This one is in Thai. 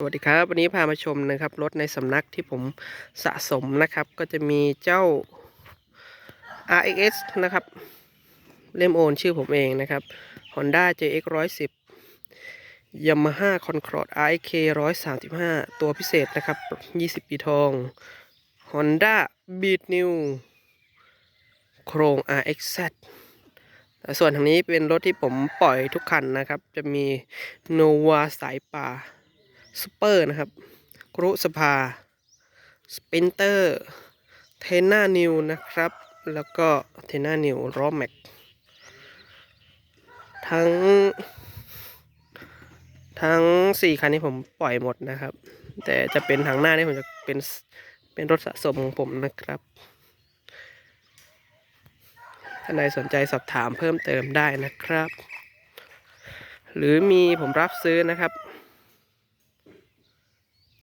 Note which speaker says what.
Speaker 1: สวัสดีครับ วันนี้พามาชมนะครับรถในสำนักที่ผมสะสมนะครับ ก็จะมีเจ้า RX นะครับ เล่มโอนชื่อผมเองนะครับ Honda JX 110 Yamaha Concord RK 135 ตัวพิเศษนะครับ 20 ปีทอง Honda Beat New โครง RX Z ส่วนทางนี้เป็นรถที่ผมปล่อยทุกคันนะครับ จะมี Nova สายป่า ซูเปอร์นะครับกรุสภาสปินเตอร์เทน่านิวนะครับ แล้วก็เทน่านิวรอแม็กทั้ง ทั้งสี่คันนี้ผมปล่อยหมดนะครับ แต่จะเป็นทางหน้านี่ผมจะเป็นเป็นรถสะสมของผมนะครับท่านใดสนใจสอบถามเพิ่มเติมได้นะครับ หรือมีผมรับซื้อนะครับ